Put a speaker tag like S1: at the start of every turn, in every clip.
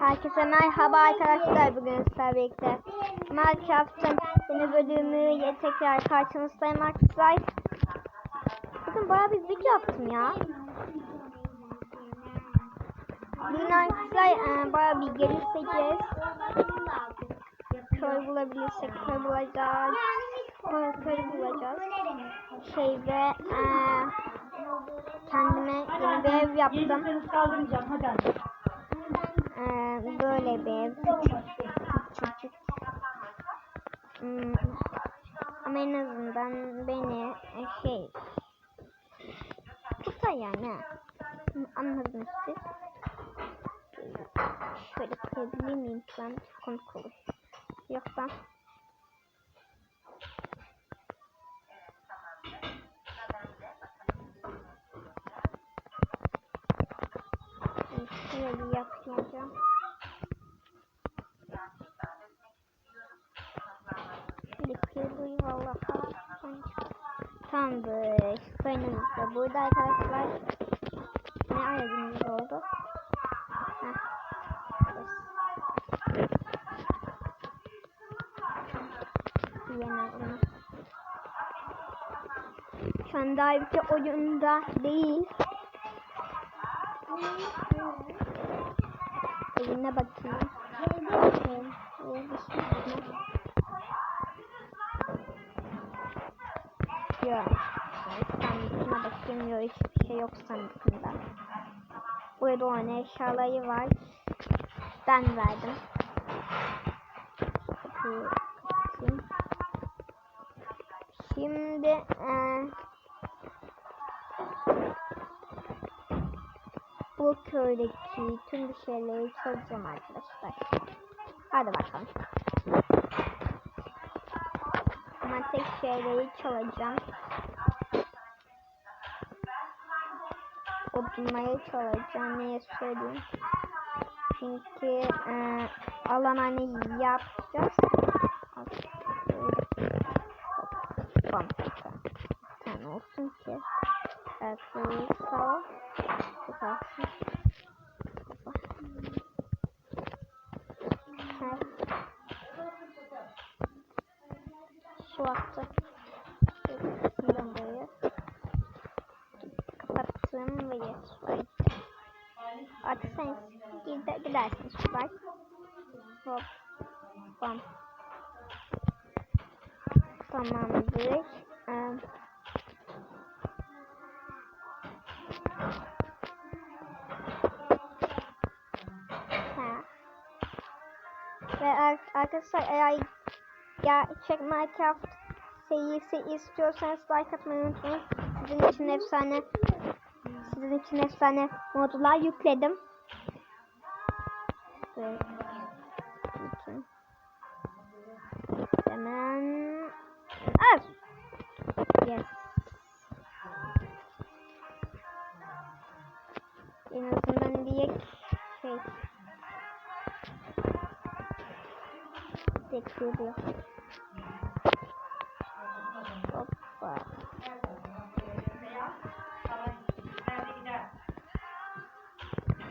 S1: Herkese merhaba arkadaşlar bugün sizlerle birlikte Minecraft'ın yeni bölümüyle tekrar karşınızdayım arkadaşlar. Bugün bayağı bir video yaptım ya. Bugün arkadaşlar e, bayağı bir gelişeceğiz. Köy bulabilirsek köy bulacağız. Köy bulacağız. Şey ve e, kendime yeni bir ev yaptım. Ee, böyle bir ev. Küçücük. Hmm. Ama en azından beni e, şey tutar yani. Anladınız siz. Şöyle koyabilir miyim ben? Komik olur. Yoksa gitmeyeceğim. Bitirdim valla. Tamamdır. Kayınımız da burada arkadaşlar. Ne ayarımız oldu? Yemedim. Şu an bir oyunda değil. Evine bakayım. Mi? Yok. Sandıkına bakayım. Yok hiçbir şey yok sandıkında. Burada onun eşyaları var. Ben verdim. Şimdi eee bu köydeki tüm bir şeyleri çözeceğim arkadaşlar. Hadi bakalım. Ama tek şeyleri çalacağım. Odunları çalacağım. Neye söyleyeyim. Çünkü e, alan hani yapacağız. Bir tane olsun ki. Erkeği sağ ol. Bu kalsın. Ha. Su attı. Şuradan buraya. Kapattım ve yes. Right. Artık sen gider, gidersin sular. Hop. Bam. Tamamdır. Ha. Ve ar- arkadaşlar eğer gerçek Minecraft serisi istiyorsanız like atmayı unutmayın. Sizin için efsane sizin için efsane modlar yükledim. Ve bütün hemen az. Yes. En azından bir şey bekliyor.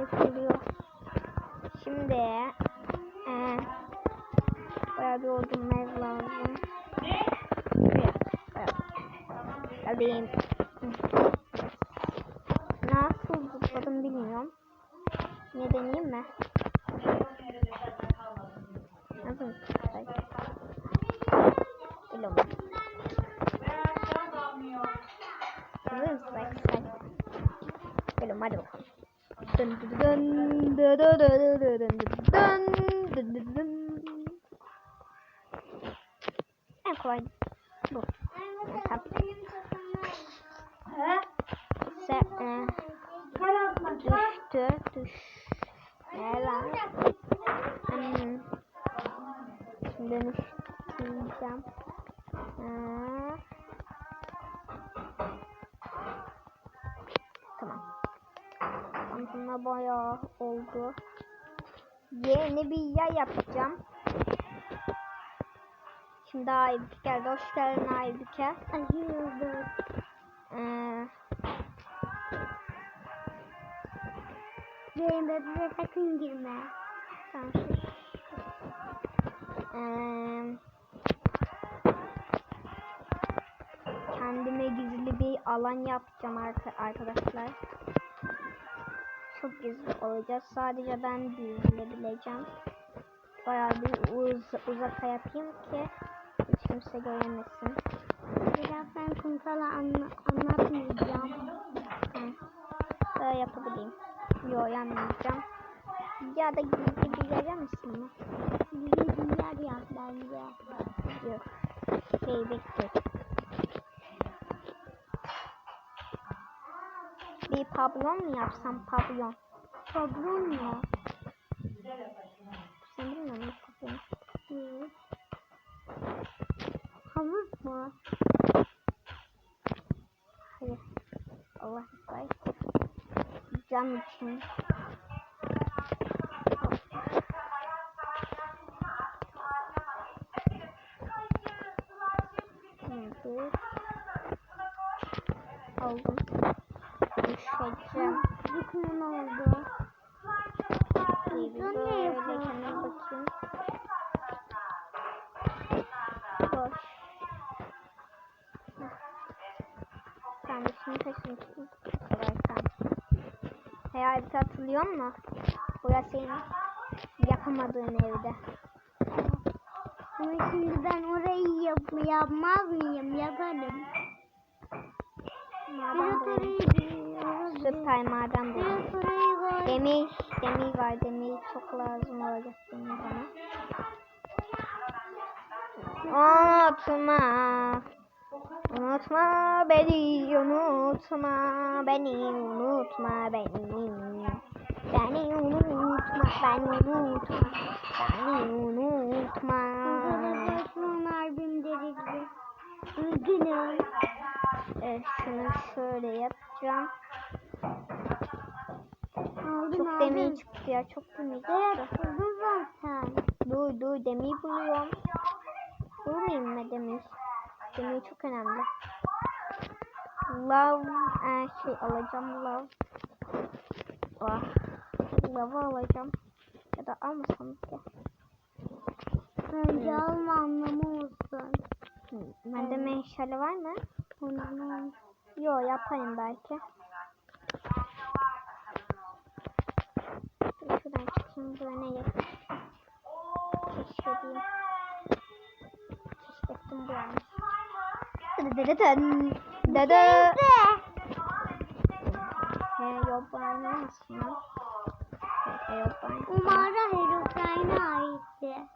S1: Bekliyor. Şimdi e, bayağı bir odunlar lazım. Alayım. Nasıl zıpladım bilmiyorum. Ne deneyeyim mi? Nasıl mısın arkadaşlar? Böyle hadi bakalım. En kolay bu. Tamam. Se, e, düştü. Düş. Ne lan? Hmm. Şimdi oldu. Yeni bir yer yapacağım. Şimdi Aybüke geldi. Hoş geldin Aybüke. Hayırdır? Ee,
S2: Benim bebeğe sakın girme.
S1: Tamam. sus. Eee, kendime gizli bir alan yapacağım arka- arkadaşlar. Çok gizli olacak. Sadece ben gizleyebileceğim. Bayağı bir uz uzaka yapayım ki hiç kimse göremesin.
S2: Biraz ben kumsala anla, anlatmayacağım.
S1: Hı. Böyle yapabileyim. Yo yanmayacağım. Ya da gizli bir yer misin mi?
S2: Bizi dinler ya bence.
S1: Yok. Şey bekle. Bir pavyon mu yapsam pavyon?
S2: Pabron ya.
S1: Sen bilmiyor musun pavyon?
S2: Havuz mu?
S1: Hayır. Allah say. Cam için. Aldım.
S2: Dükkan oldu.
S1: İyi bir böyle kendime bakayım. Boş. Sen de. Bu kadar sen. Hayaleti hatırlıyor musun? Burası senin yapamadığın evde.
S2: Ama şimdi ben orayı yap yapmaz mıyım? Yaparım.
S1: Maden
S2: biliyoruz.
S1: Süper maden
S2: var.
S1: Demir, demir var. Demir çok lazım olacak demir bana. Unutma. Unutma beni, unutma beni, unutma beni. Beni unutma, beni unutma, beni unutma.
S2: Arkadaşlar albüm dedi. Üzgünüm.
S1: Evet, şunu şöyle yapacağım.
S2: Aldım
S1: Çok
S2: aldım.
S1: demir çıktı ya, çok demir
S2: Evet
S1: çıktı.
S2: buldum zaten.
S1: Dur dur demir buluyorum. Bulmayayım mı demir? Demir çok önemli. Love e, şey alacağım love. Ah, love alacağım. Ya da almasam ki.
S2: Bence
S1: Hmm.
S2: alma anlamı olsun.
S1: Hı, Bende meşale var mı?
S2: Ondan
S1: Yo yaparım belki. Şuradan çıkayım buraya ne yakın. Keşfedeyim. Keşfettim bu yani. Dıdıdıdıdın. Dıdı. He yobani olmasın lan? He yobani.
S2: Umara Herobrine'e aitti.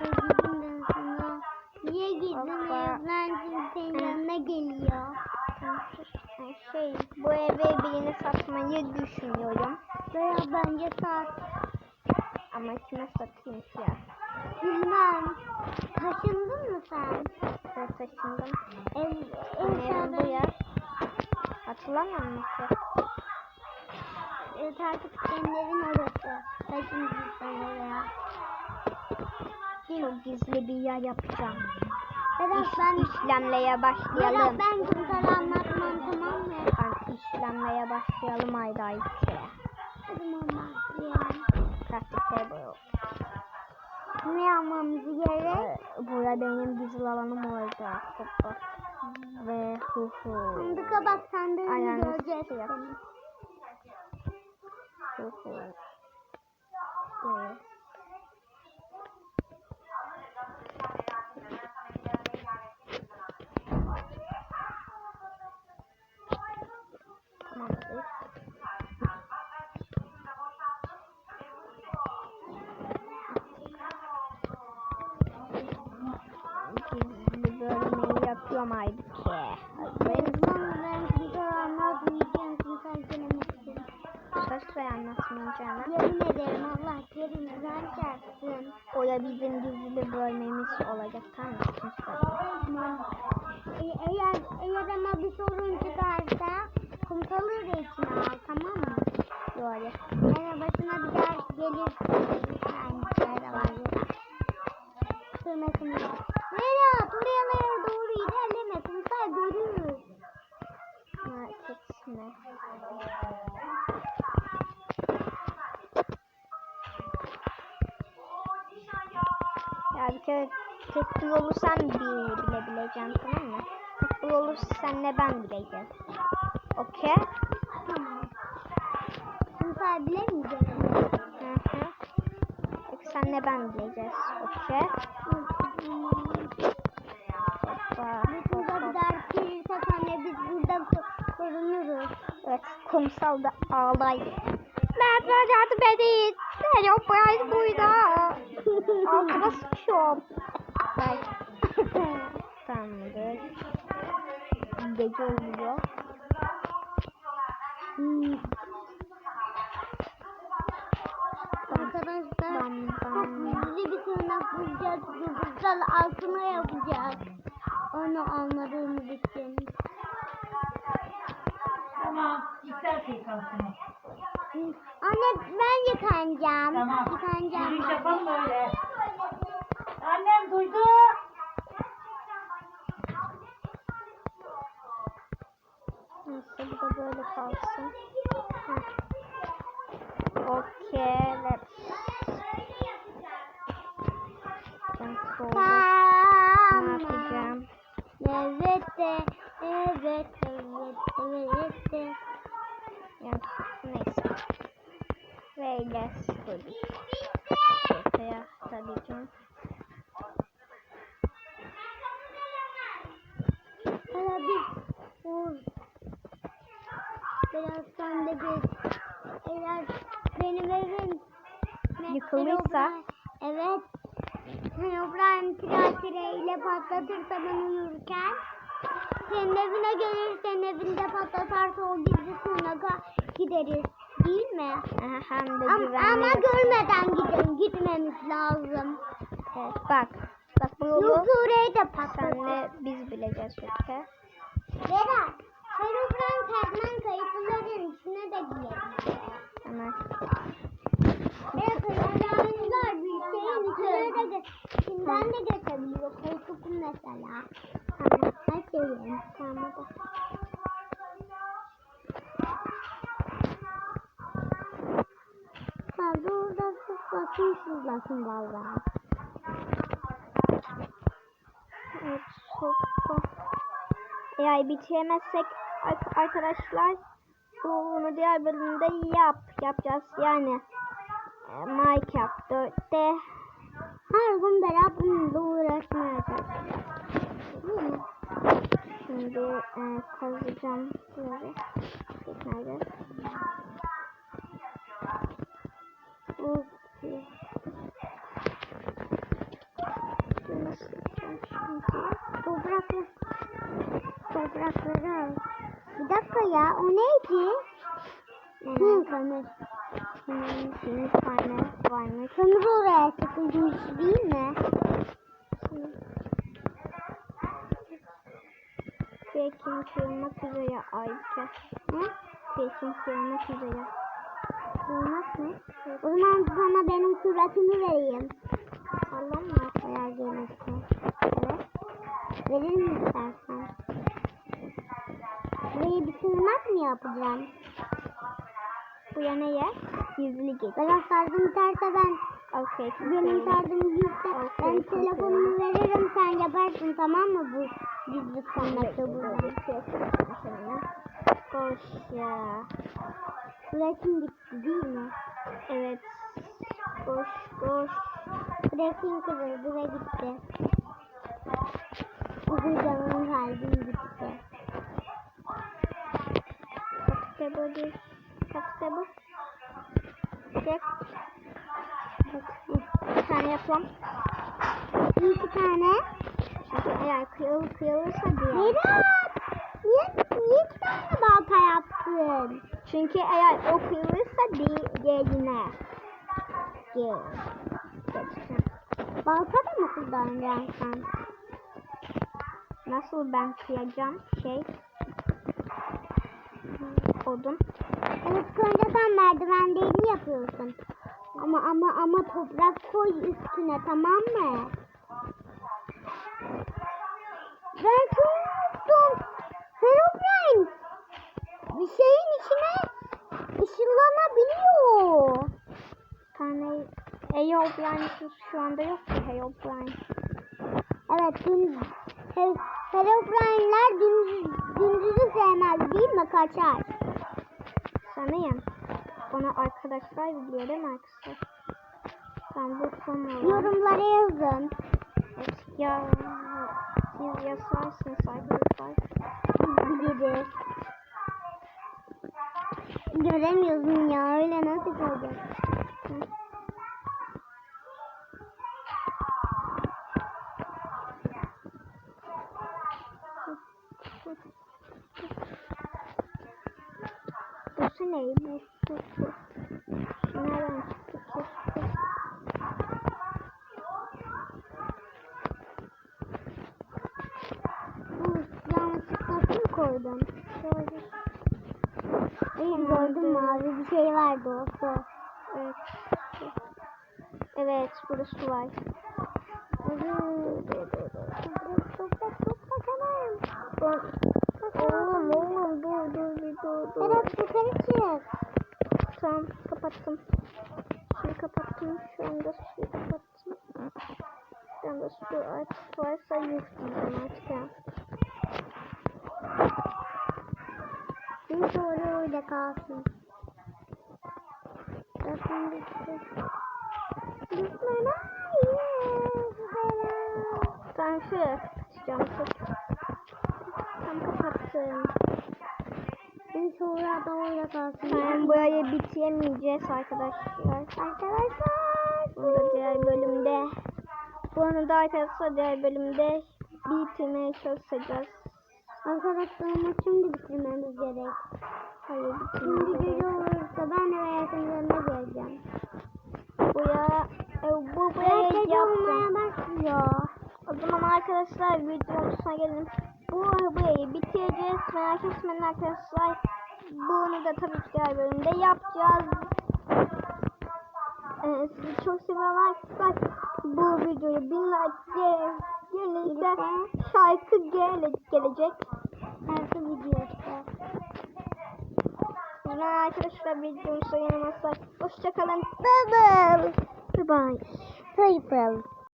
S2: Ve gidin sonra
S1: Hoppa.
S2: Herobrine senin yanına geliyor.
S1: Şey bu evi birini satmayı düşünüyorum.
S2: Veya bence sat.
S1: Ama kime satayım ki ya?
S2: Bilmem. Taşındın mı sen?
S1: Ben taşındım.
S2: Ev, ev
S1: evim bu ya. Hatırlamıyor musun?
S2: Ev takipçilerin orası. Taşındın sen oraya.
S1: Çok gizli bir yer yapacağım.
S2: Berat ben
S1: işlemleye
S2: Berat
S1: başlayalım.
S2: ben kumsal anlatmam tamam mı?
S1: Ben işlemleye başlayalım ayda iki.
S2: Hadi mama. Ya.
S1: Plastik table.
S2: Ne yapmamız gerek?
S1: Ee, Burada benim gizli alanım olacak. Hoppa. Ve hu hu.
S2: Sandıka bak sandığını
S1: Aynen, şey yap. Hu hu. Evet. Hazır
S2: Benim ben kumsal anlatmayacağım kumsal denemek
S1: Söz ver anlatmayacağına.
S2: Yemin ederim Allah güzel çarpsın.
S1: O da bizim gizli bölmemiz olacak tamam mı?
S2: Ya
S1: bir kere tek bu yolu sen bil, bilebileceksin tamam mı? Bu yolu senle ben bileceğiz. Okey?
S2: Tamam. Sınıflar bilemeyeceğim.
S1: Hı hı. Senle ben bileceğiz. Okey? Hoppa,
S2: Burada bir ders gelirse anne biz burada ko- korunuruz.
S1: Evet, kumsalda ağlaydı. Mertler yardım edin. Ben yok ben burada. Altıma sıçıyorum. Bak. Tamamdır. Gece oluyor.
S2: Hmm. Arkadaşlar çok gizli bir tırnak bulacağız. Yıldızlar altına yapacağız. Onu almadığımız için.
S3: Tamam. İster şey kalsın.
S2: Yıkanacağım.
S3: Tamam.
S2: Yıkanacağım.
S3: Yürüyüş yapalım öyle. Annem duydu.
S1: Neyse bu da böyle kalsın. Okey. Soğudum. Ne
S2: Tamam.
S1: yapacağım?
S2: Evet de, evet, evet, evet de.
S1: Yani neyse. Let's tabii. Ortaya tabii ki.
S2: Hala bir vur. Biraz sen de bir eğer benim evim
S1: Yıkılırsa?
S2: Evet. Herobrine tirakireyle patlatırsa ben uyurken senin evine gelir senin evinde patlatarsa o gizli sığınağa gideriz. Mi?
S1: Hem de
S2: Ama,
S1: güvenli.
S2: ama görmeden gidelim. Gitmemiz lazım.
S1: Evet, bak. Bak bu yolu
S2: Yoksa orayı da
S1: senle biz bileceğiz okey?
S2: Berat, Herobrine Terman kayıtların içine de girelim.
S1: Hemen.
S2: Berat, Herobrine'lar bir şeyin içine de içinden de geçebiliyor. Koltukun mesela.
S1: Tamam.
S2: Her şeyin.
S1: Tamam
S2: Ha, burada sızlasın sızlasın vallahi.
S1: Evet, hoppa. Eğer bitiremezsek ar- arkadaşlar bunu diğer bölümde yap yapacağız yani e, Minecraft 4'te
S2: Her gün Berat bununla uğraşmaya çalışacak. Değil mi?
S1: şimdi e, kazacağım nerede
S2: Topraklı. Toprakları al. Bir dakika ya o neydi? Hı, kömür.
S1: Hmm, şimdi tane varmış.
S2: Kömür oraya sıkılmış değil mi?
S1: Bekim kırılmak üzere Ayça.
S2: Hı?
S1: Bekim kırılmak üzere.
S2: Olmaz mı? O zaman sana benim suratımı vereyim.
S1: Allah mı?
S2: Eğer gelirse.
S1: Evet.
S2: Verir mi istersen? Burayı bir tırnak mı yapacağım?
S1: Bu yana yer. Gizli git.
S2: Biraz sardım biterse ben
S1: Okey.
S2: benim sardım gitse ben
S1: Okey,
S2: telefonumu veririm sen yaparsın tamam mı bu gizli tırnakta burada.
S1: Koş ya.
S2: Bırakın gitti değil mi?
S1: Evet. Koş koş.
S2: Bırakın kızı buraya gitti. Uzun canım kalbim gitti.
S1: Bu. Kaçta bu? Çek. Bir tane yapalım.
S2: İki tane.
S1: Eğer kıyıl, kıyılırsa diye.
S2: Berat! Niye, iki tane balta yaptın?
S1: Çünkü eğer o kıyılırsa di diğerine. Gel. Geçeceğim.
S2: Balta da mı kullanacaksın?
S1: Nasıl ben kıyacağım şey? Odun.
S2: Evet önce sen merdivenlerini yapıyorsun. Ama ama ama toprak koy üstüne tamam mı? Ben çok unuttum. Herobrine bir
S1: tane Herobrine şu, anda yok ki Herobrine.
S2: Evet dün He- Herobrine'ler gündüz, gündüzü sevmez değil mi? Kaçar.
S1: Sanayım. Ona arkadaşlar biliyor değil mi arkadaşlar? Tamam bu son olan.
S2: Yorumlara yazın.
S1: Evet, ya siz yazarsınız arkadaşlar.
S2: Biliriz. Göremiyorsun ya öyle nasıl olacak?
S1: Bu ne? Bu bu bu. Nereden çıktı ki?
S2: Bu yanlışlıkla mı koydum?
S1: Şöyle.
S2: İyi gördüm mavi bir şey vardı o su.
S1: Evet. Evet, burası var. Oğlum, oğlum, dur, dur, bir dur, dur.
S2: Berat yukarı çık.
S1: Tamam, kapattım. Şimdi kapattım, şu anda suyu kapattım. Şu anda su artık varsa yükleyeceğim artık.
S2: Bir soru öyle kalsın. Zaten bitti. Hayır.
S1: Tamam, şöyle kapatacağım. Tek. Tam kapattım.
S2: Bir soru da öyle kalsın.
S1: Tamam, burayı bitiremeyeceğiz arkadaşlar.
S2: Arkadaşlar.
S1: Bunu da diğer bölümde. Bunu da arkadaşlar diğer bölümde bitirmeye çalışacağız.
S2: Arkadaşlarımı şimdi bitirmemiz gerek.
S1: Hayır
S2: Şimdi gece olursa ben eve yakınlarına geleceğim.
S1: Buraya, e, bu buraya
S2: olmaya başlıyor.
S1: O zaman arkadaşlar videomuzuna gelelim. Bu burayı bitireceğiz. Merak etmeyin arkadaşlar. Bunu da tabii ki diğer bölümde yapacağız. Ee, sizi çok seviyorum arkadaşlar. Bu videoyu bin like gel- gelirse şarkı gele gelecek.
S2: Şarkı videosu.
S1: Zaman arkadaşlar videomuzu yanılmazsak. Hoşçakalın. Bye bye. Bye bye.
S2: People.